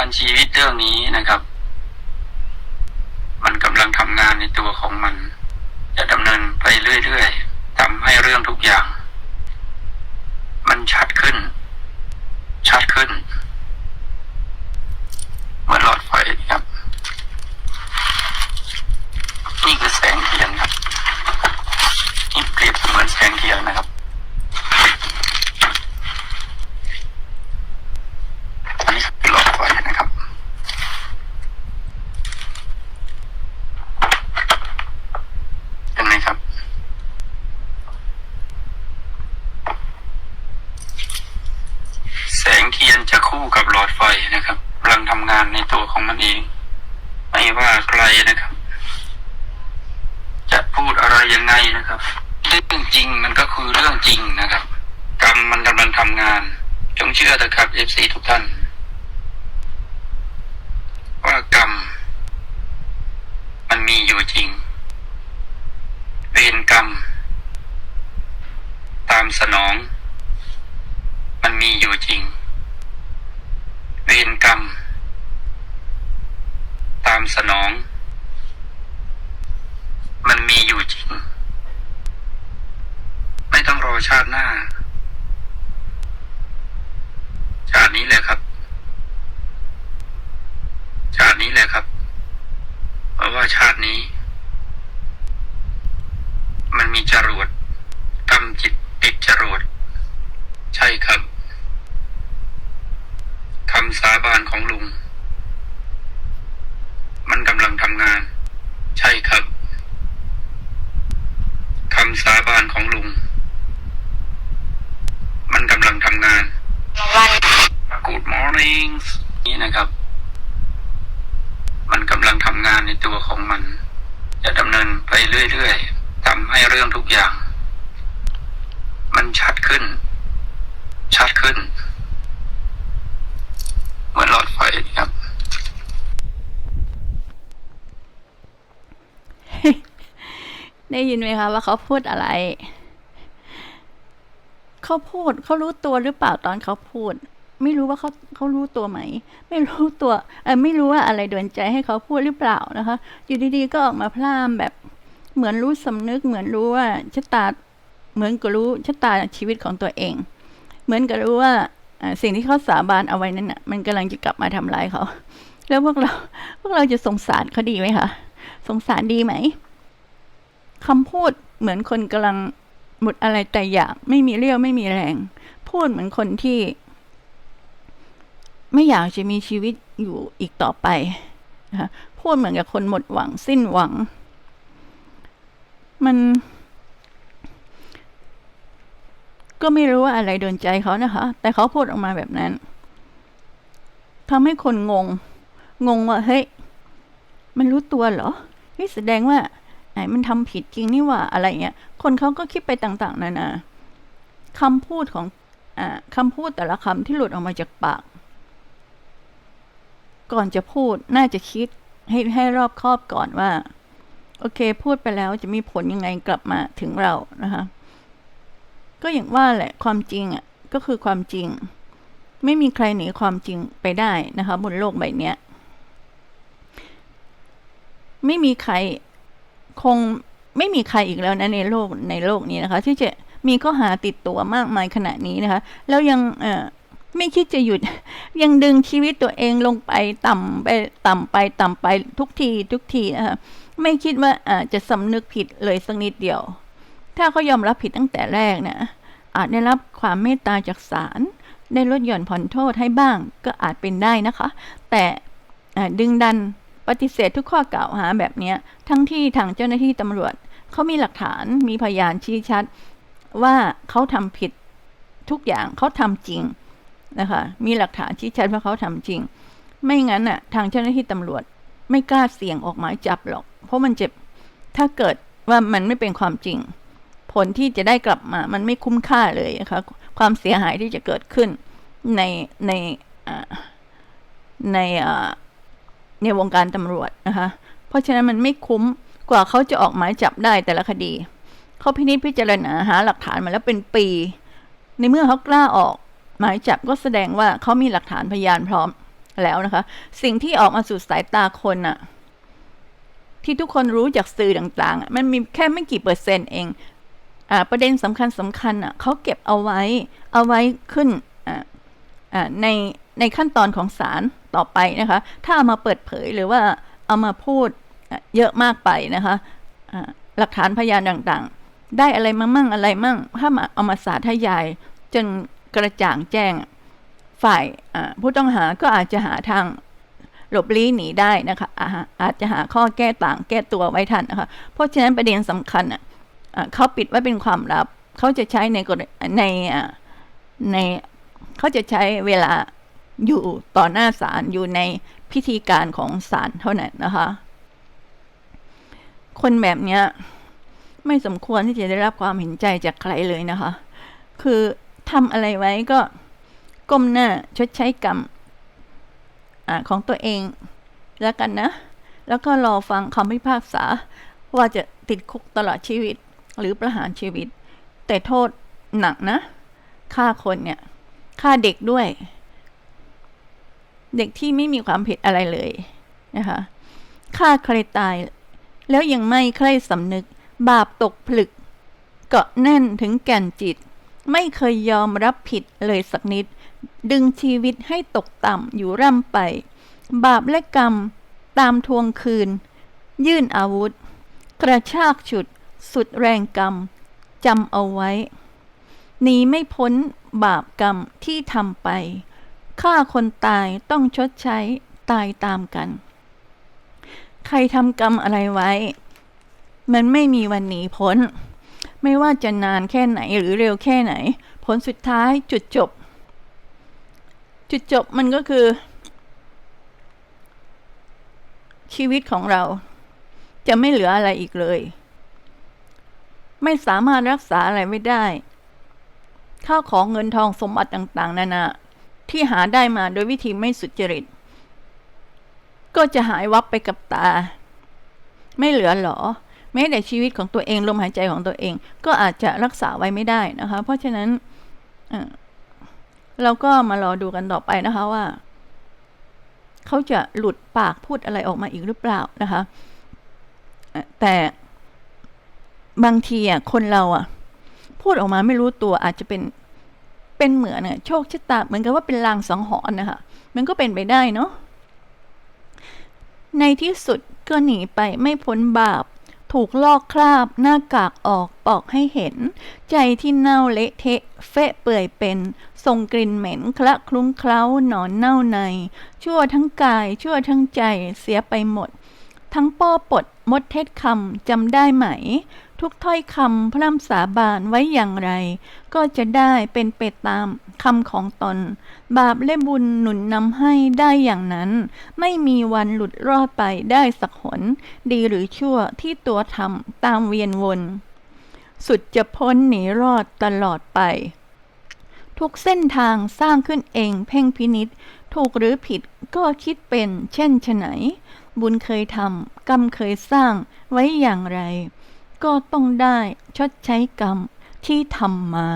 การชีวิตเรื่องนี้นะครับ มันกำลังทำงานในตัวของมัน จะดำเนินไปเรื่อยๆทำให้เรื่องทุกอย่าง มันชัดขึ้น ชัดขึ้น เหมือนหลอดไฟครับ นี่คือแสงเทียนครับ นี่เปรียบเสมือนแสงเทียนนะครับ อันนี้คือหลอดไฟนะครับ เห็นไหมครับ แสงเทียน จะคู่กับหลอดไฟนะครับกำลังทำงานในตัวของมันเอง ไม่ว่าใครนะครับ จะพูดอะไรยังไงนะครับเรื่องจริงมันก็คือเรื่องจริงนะครับ กรรมมันกำลังทำงาน จงเชื่อเถอะครับเอฟซีทุกท่าน ว่ากรรม มันมีอยู่จริง เวรกรรม ตามสนอง มันมีอยู่จริง เวรกรรม ตาม สนอง มันมีอยู่จริง ไม่ต้องรอชาติหน้า ชาตินี้แหละครับ ชาตินี้แหละครับ เพราะว่าชาตินี้ มันมีจรวดกำจิตติดจรวด ใช่ครับคำสาบานของลุง มันกำลังทำงาน ใช่ครับคำสาบานของลุง มันกำลังทำงาน Good morning นี่นะครับ มันกำลังทำงานในตัวของมัน จะดำเนินไปเรื่อยๆทำให้เรื่องทุกอย่าง มันชัดขึ้น ชัดขึ้น เหมือนหลอดไฟครับ ได้ยินไหมคะว่าเขาพูดอะไร เขาพูดเขารู้ตัวหรือเปล่าตอนเขาพูด ไม่รู้ว่าเขาเขารู้ตัวไหม ไม่รู้ตัวเออไม่รู้ว่าอะไรโดนใจให้เขาพูดหรือเปล่านะคะอยู่ดีๆก็ออกมาพล่ามแบบเหมือนรู้สำนึก เหมือนรู้ว่าชะตาเหมือนกับรู้ชะตาชีวิตของตัวเอง เหมือนกับรู้ว่าสิ่งที่เขาสาบานเอาไว้นั่นน่ะมันกำลังจะกลับมาทำร้ายเขา แล้วพวกเราพวกเราจะสงสารเขาดีไหมคะสงสารดีไหม คำพูดเหมือนคนกำลังหมดอะไรแต่อยากไม่มีเรี่ยวไม่มีแรง พูดเหมือนคนที่ ไม่อยากจะมีชีวิตอยู่อีกต่อไปนะพูดเหมือนกับคนหมดหวังสิ้นหวัง มัน ก็ไม่รู้ว่าอะไรโดนใจเขานะคะ แต่เขาพูดออกมาแบบนั้นทำให้คนงง งงว่าเฮ้ยมันรู้ตัวเหรอนี่แสดงว่า ไหนมันทำผิดจริงนี่หว่าอะไรเงี้ย คนเขาก็คิดไปต่าง ๆนานาคำพูดของอ่าคำพูดแต่ละคำที่หลุดออกมาจากปาก ก่อนจะพูดน่าจะคิดให้ให้รอบคอบก่อนว่า โอเค พูดไปแล้วจะมีผลยังไงกลับมาถึงเรานะคะ ก็อย่างว่าแหละความจริงอะก็คือความจริง ไม่มีใครหนีความจริงไปได้นะคะ บนโลกใบเนี้ยไม่มีใคร คงไม่มีใครอีกแล้วนะในโลกในโลกนี้นะคะ ที่จะมีข้อหาติดตัวมากมายขณะนี้นะคะ แล้วยังเอ่อไม่คิดจะหยุดยังดึงชีวิตตัวเองลงไปต่ำไปต่ำไปต่ำไปทุกทีทุกทีนะคะไม่คิดว่าอาจะสำนึกผิดเลยสักนิดเดียว ถ้าเขายอมรับผิดตั้งแต่แรกนี่ยอาจได้รับความเมตตาจากศาลได้ลดหย่อนผ่อนโทษให้บ้างก็อาจเป็นได้นะคะ แต่ดึงดัน ปฏิเสธทุกข้อกล่าวหาแบบนี้ทั้งที่ทางเจ้าหน้าที่ตำรวจเขามีหลักฐานมีพยานชี้ชัด ว่าเขาทำผิดทุกอย่างเขาทำจริงนะคะมีหลักฐานชี้ชัดว่าเขาทำจริง ไม่งั้นน่ะทางเจ้าหน้าที่ตำรวจไม่กล้าเสี่ยงออกหมายจับหรอก เพราะมันเจ็บถ้าเกิดว่ามันไม่เป็นความจริง ผลที่จะได้กลับมา มันไม่คุ้มค่าเลยนะคะความเสียหายที่จะเกิดขึ้นในในอ่าในอ่า ในวงการตำรวจนะคะ เพราะฉะนั้นมันไม่คุ้มกว่าเขาจะออกหมายจับได้แต่ละคดี เขาพินิจพิจารณาหาหลักฐานมาแล้วเป็นปี ในเมื่อเขากล้าออกหมายจับก็แสดงว่าเขามีหลักฐานพยานพร้อมแล้วนะคะ สิ่งที่ออกมาสู่สายตาคนอะที่ทุกคนรู้จากสื่อต่างๆ มันมีแค่ไม่กี่เปอร์เซ็นต์เอง อ่า ประเด็นสำคัญสำคัญอะเขาเก็บเอาไว้ เอาไว้ขึ้น ในในขั้นตอนของศาลต่อไปนะคะ ถ้าเอามาเปิดเผยหรือว่าเอามาพูดเยอะมากไปนะคะหลักฐานพยานต่างๆ ได้อะไรมามั่งอะไรมั่ง ถ้ามาเอามาสาธยาย จนกระจ่างแจ้งฝ่ายผู้ต้องหาก็อาจจะหาทางหลบลี้หนีได้นะคะอาอาจจะหาข้อแก้ต่างแก้ตัวไว้ทันนะคะ เพราะฉะนั้นประเด็นสำคัญอะเขาปิดไว้เป็นความลับ เขาจะใช้ในในใน เขาจะใช้เวลาอยู่ต่อหน้าศาลอยู่ในพิธีการของศาลเท่านั้นนะคะ คนแบบเนี้ย ไม่สมควรที่จะได้รับความเห็นใจจากใครเลยนะคะ คือทำอะไรไว้ก็ก้มหน้าชดใช้กรรมอของตัวเองแล้วกันนะ แล้วก็รอฟังคำพิพากษา ว่าจะติดคุกตลอดชีวิตหรือประหารชีวิต แต่โทษหนักนะฆ่าคนเนี่ย ฆ่าเด็กด้วย เด็กที่ไม่มีความผิดอะไรเลยนะคะฆ่าใครตาย แล้วยังไม่ใคร่สำนึก บาปตกผลึก เกาะแน่นถึงแก่นจิต ไม่เคยยอมรับผิดเลยสักนิด ดึงชีวิตให้ตกต่ำอยู่ร่ำไป บาปและกรรมตามทวงคืน ยื่นอาวุธ กระชากฉุด สุดแรงกรรมจำเอาไว้ หนีไม่พ้นบาปกรรมที่ทำไปฆ่าคนตายต้องชดใช้ตายตามกัน ใครทำกรรมอะไรไว้ มันไม่มีวันหนีพ้น ไม่ว่าจะนานแค่ไหนหรือเร็วแค่ไหน ผลสุดท้ายจุดจบ จุดจบมันก็คือ ชีวิตของเรา จะไม่เหลืออะไรอีกเลย ไม่สามารถรักษาอะไรไม่ได้ ข้าวของเงินทองสมบัติต่างๆ นานาที่หาได้มาโดยวิธีไม่สุจริต ก็จะหายวับไปกับตา ไม่เหลือหรอ แม้แต่ชีวิตของตัวเองลมหายใจของตัวเอง ก็อาจจะรักษาไว้ไม่ได้นะคะ เพราะฉะนั้นเราก็มารอดูกันต่อไปนะคะว่า เขาจะหลุดปากพูดอะไรออกมาอีกหรือเปล่านะคะ แต่บางทีอะคนเราอะ พูดออกมาไม่รู้ตัวอาจจะเป็นเป็นเหมือนน่ะโชคชะตาเหมือนกับว่าเป็นลางสังหรณ์นะคะมันก็เป็นไปได้เนาะในที่สุดก็หนีไปไม่พ้นบาป ถูกลอกคราบ หน้ากากออกปอกให้เห็น ใจที่เน่าเละเทะเฟะเปื่อยเป็นส่งกลิ่นเหม็นคละคลุ้งเคล้าหนอนเน่าใน ชั่วทั้งกาย ชั่วทั้งใจเสียไปหมด ทั้งป้อปดมดเท็จคำจำได้ไหม ทุกถ้อยคำพร่ำสาบานไว้อย่างไร ก็จะได้เป็นไปตามคำของตน บาปและบุญหนุนนำให้ได้อย่างนั้น ไม่มีวันหลุดรอดไปได้สักหน ดีหรือชั่วที่ตัวทำตามเวียนวน สุดจะพ้นหนีรอดตลอดไป ทุกเส้นทางสร้างขึ้นเองเพ่งพินิษถูกหรือผิดก็คิดเป็นเช่นไฉนบุญเคยทำกรรมเคยสร้างไว้อย่างไร ก็ต้องได้ชดใช้กรรมที่ทำมา